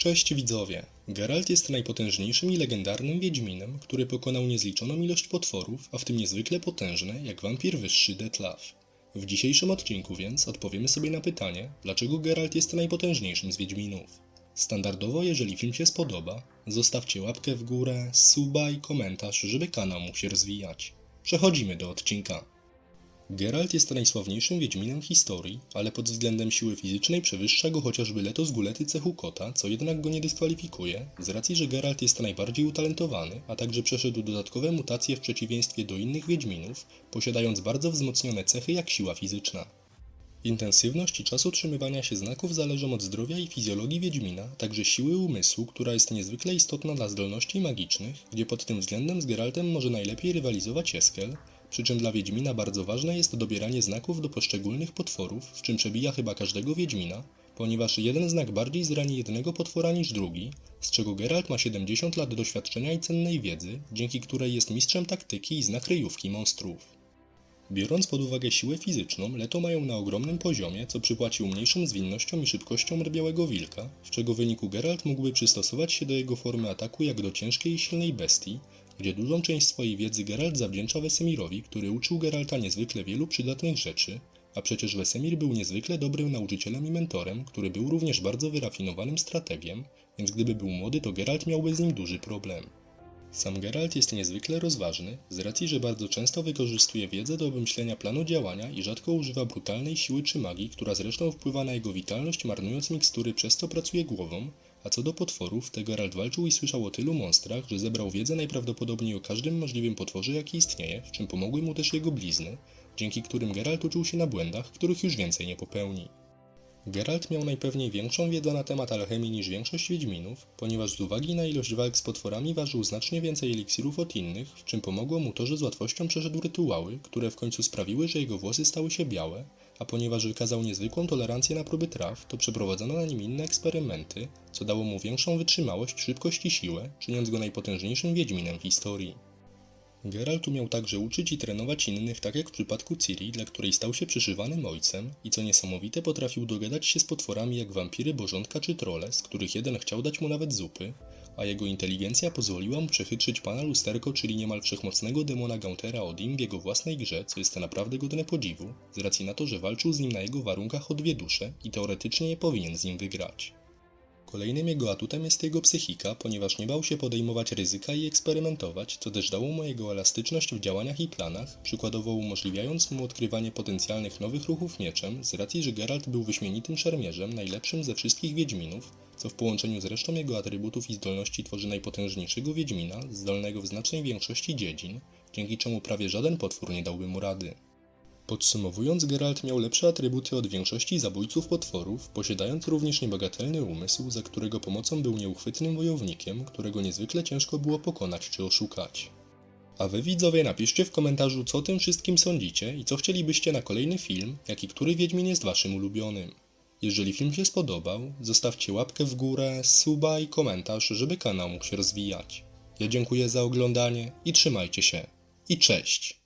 Cześć widzowie! Geralt jest najpotężniejszym i legendarnym Wiedźminem, który pokonał niezliczoną ilość potworów, a w tym niezwykle potężne, jak wampir wyższy Detlaf. W dzisiejszym odcinku więc odpowiemy sobie na pytanie, dlaczego Geralt jest najpotężniejszym z Wiedźminów. Standardowo, jeżeli film się spodoba, zostawcie łapkę w górę, suba i komentarz, żeby kanał mógł się rozwijać. Przechodzimy do odcinka. Geralt jest najsławniejszym Wiedźminem historii, ale pod względem siły fizycznej przewyższa go chociażby Leto z Gulety cechu kota, co jednak go nie dyskwalifikuje, z racji, że Geralt jest najbardziej utalentowany, a także przeszedł dodatkowe mutacje w przeciwieństwie do innych Wiedźminów, posiadając bardzo wzmocnione cechy jak siła fizyczna. Intensywność i czas utrzymywania się znaków zależą od zdrowia i fizjologii Wiedźmina, także siły umysłu, która jest niezwykle istotna dla zdolności magicznych, gdzie pod tym względem z Geraltem może najlepiej rywalizować Eskel, przy czym dla Wiedźmina bardzo ważne jest dobieranie znaków do poszczególnych potworów, w czym przebija chyba każdego Wiedźmina, ponieważ jeden znak bardziej zrani jednego potwora niż drugi, z czego Geralt ma 70 lat doświadczenia i cennej wiedzy, dzięki której jest mistrzem taktyki i zna kryjówki monstrów. Biorąc pod uwagę siłę fizyczną, Leto mają na ogromnym poziomie, co przypłacił mniejszą zwinnością i szybkością rbiałego wilka, z czego wyniku Geralt mógłby przystosować się do jego formy ataku jak do ciężkiej i silnej bestii, gdzie dużą część swojej wiedzy Geralt zawdzięcza Wesemirowi, który uczył Geralta niezwykle wielu przydatnych rzeczy, a przecież Wesemir był niezwykle dobrym nauczycielem i mentorem, który był również bardzo wyrafinowanym strategiem, więc gdyby był młody, to Geralt miałby z nim duży problem. Sam Geralt jest niezwykle rozważny, z racji, że bardzo często wykorzystuje wiedzę do wymyślenia planu działania i rzadko używa brutalnej siły czy magii, która zresztą wpływa na jego witalność marnując mikstury, przez co pracuje głową, a co do potworów, to Geralt walczył i słyszał o tylu monstrach, że zebrał wiedzę najprawdopodobniej o każdym możliwym potworze jaki istnieje, w czym pomogły mu też jego blizny, dzięki którym Geralt uczył się na błędach, których już więcej nie popełni. Geralt miał najpewniej większą wiedzę na temat alchemii niż większość Wiedźminów, ponieważ z uwagi na ilość walk z potworami ważył znacznie więcej eliksirów od innych, w czym pomogło mu to, że z łatwością przeszedł rytuały, które w końcu sprawiły, że jego włosy stały się białe, a ponieważ wykazał niezwykłą tolerancję na próby traw, to przeprowadzono na nim inne eksperymenty, co dało mu większą wytrzymałość, szybkość i siłę, czyniąc go najpotężniejszym Wiedźminem w historii. Geralt umiał także uczyć i trenować innych, tak jak w przypadku Ciri, dla której stał się przyszywanym ojcem i co niesamowite potrafił dogadać się z potworami jak wampiry, bożątka czy trole, z których jeden chciał dać mu nawet zupy, a jego inteligencja pozwoliła mu przechytrzyć pana lusterko, czyli niemal wszechmocnego demona Gauntera Odin w jego własnej grze, co jest naprawdę godne podziwu, z racji na to, że walczył z nim na jego warunkach o dwie dusze i teoretycznie nie powinien z nim wygrać. Kolejnym jego atutem jest jego psychika, ponieważ nie bał się podejmować ryzyka i eksperymentować, co też dało mu jego elastyczność w działaniach i planach, przykładowo umożliwiając mu odkrywanie potencjalnych nowych ruchów mieczem, z racji, że Geralt był wyśmienitym szermierzem, najlepszym ze wszystkich Wiedźminów, co w połączeniu z resztą jego atrybutów i zdolności tworzy najpotężniejszego Wiedźmina, zdolnego w znacznej większości dziedzin, dzięki czemu prawie żaden potwór nie dałby mu rady. Podsumowując, Geralt miał lepsze atrybuty od większości zabójców potworów, posiadając również niebagatelny umysł, za którego pomocą był nieuchwytnym wojownikiem, którego niezwykle ciężko było pokonać czy oszukać. A wy widzowie napiszcie w komentarzu co o tym wszystkim sądzicie i co chcielibyście na kolejny film, jak i który Wiedźmin jest waszym ulubionym. Jeżeli film się spodobał, zostawcie łapkę w górę, suba i komentarz, żeby kanał mógł się rozwijać. Ja dziękuję za oglądanie i trzymajcie się. I cześć!